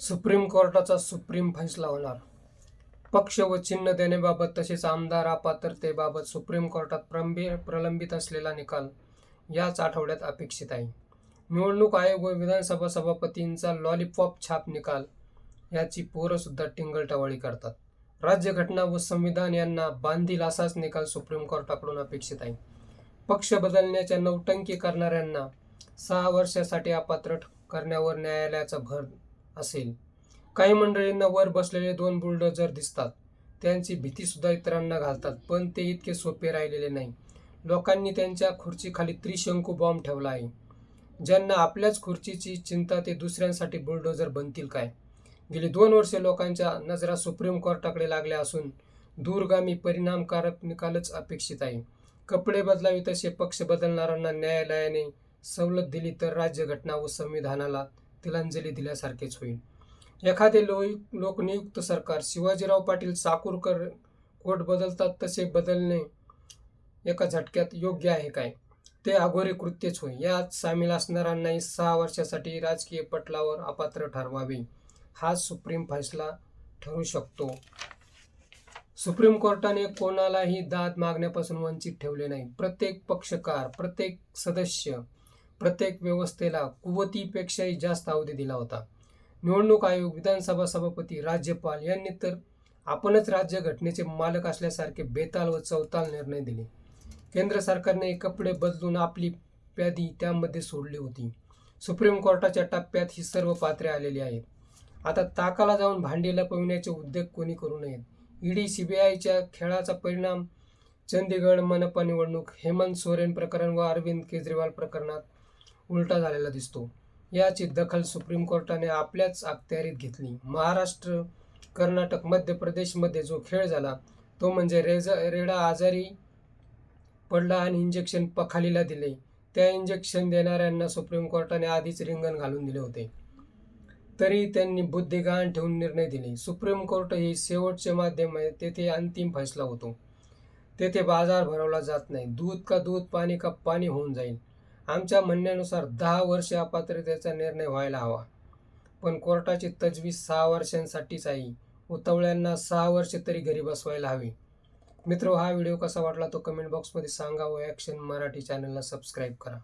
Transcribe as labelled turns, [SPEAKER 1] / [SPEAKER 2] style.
[SPEAKER 1] Supreme कोर्टाचा supreme फैसला होणार. पक्ष व चिन्ह देण्याबाबत तसेच आमदार अपात्रतेबाबत सुप्रीम कोर्टात प्रंबी प्रलंबित असलेला निकाल याच आठवड्यात अपेक्षित आहे. निवडणूक आयोग व विधानसभा सभापतींचा लॉलीपॉप छाप निकाल याची पोरंसुद्धा टिंगलटवाळी करतात. राज्यघटना व संविधान यांना बांधील असाच निकाल सुप्रीम कोर्टाकडून अपेक्षित आहे. पक्ष बदलण्याच्या नौटंकी करणाऱ्यांना सहा वर्षासाठी अपात्र करण्यावर न्यायालयाचा भर असेल. काही मंडळींना वर बसलेले दोन बुलडोजर दिसतात. त्यांची भीतीसुद्धा इतरांना घालतात पण ते इतके सोपे राहिलेले नाही. लोकांनी त्यांच्या खुर्चीखाली त्रिशंकू बॉम्ब ठेवला आहे. ज्यांना आपल्याच खुर्चीची चिंता ते दुसऱ्यांसाठी बुलडोजर बनतील काय? गेली दोन वर्षे लोकांच्या नजरा सुप्रीम कोर्टाकडे लागल्या असून दूरगामी परिणामकारक निकालच अपेक्षित आहे. कपडे बदलावे तसे पक्ष बदलणाऱ्यांना न्यायालयाने सवलत दिली तर राज्यघटना व संविधानाला तिलांजली दिल्यासारखेच होईल. एखादे लो लोकनियुक्त सरकार शिवाजीराव पाटील चाकूरकर कोट बदलतात तसे बदलणे एका झटक्यात योग्य आहे काय? ते अगोरे कृत्यच होय. यात सामील असणाऱ्यांनाही सहा वर्षासाठी राजकीय पटलावर अपात्र ठरवावे. हाच सुप्रीम फैसला ठरू शकतो. सुप्रीम कोर्टाने कोणालाही दाद मागण्यापासून वंचित ठेवले नाही. प्रत्येक पक्षकार प्रत्येक सदस्य प्रत्येक व्यवस्थेला कुवतीपेक्षाही जास्त अवधी दिला होता. निवडणूक आयोग विधानसभा सभापती राज्यपाल यांनी तर आपणच राज्यघटनेचे मालक असल्यासारखे बेताल व चौताल निर्णय दिले. केंद्र सरकारने कपडे बदलून आपली प्यादी त्यामध्ये सोडली होती. सुप्रीम कोर्टाच्या टप्प्यात ही सर्व पात्रे आलेली आहेत. आता ताकाला जाऊन भांडी लपविण्याचे उद्योग कोणी करू नयेत? ईडी सीबीआयच्या खेळाचा परिणाम? चंदीगड मनपा निवडणूक हेमंत सोरेन प्रकरण व अरविंद केजरीवाल प्रकरणात उलटा झालेला दिसतो. याची दखल सुप्रीम कोर्टाने आपल्याच अखत्यारीत घेतली. महाराष्ट्र कर्नाटक मध्य प्रदेशमध्ये जो खेळ झाला तो म्हणजे रेज रेडा आजारी पडला आणि इंजेक्शन पखालीला दिले. त्या इंजेक्शन देणाऱ्यांना सुप्रीम कोर्टाने आधीच रिंगण घालून दिले होते. तरी त्यांनी बुद्धी गहाण ठेवून निर्णय दिले. सुप्रीम कोर्ट हे शेवटचे माध्यम आहे तेथे अंतिम फैसला होतो. तेथे बाजार भरवला जात नाही. दूध का दूध पाणी का पाणी होऊन जाईल. आमच्या म्हणण्यानुसार दहा वर्ष अपात्रतेचा निर्णय व्हायला हवा. पण कोर्टाची तजवीज सहा वर्षांसाठीच आहे. उतवळ्यांना सहा वर्ष तरी घरी बसवायला हवे. मित्र हा व्हिडिओ कसा वाटला तो कमेंट बॉक्समध्ये सांगा व ॲक्शन मराठी चॅनलला सबस्क्राईब करा.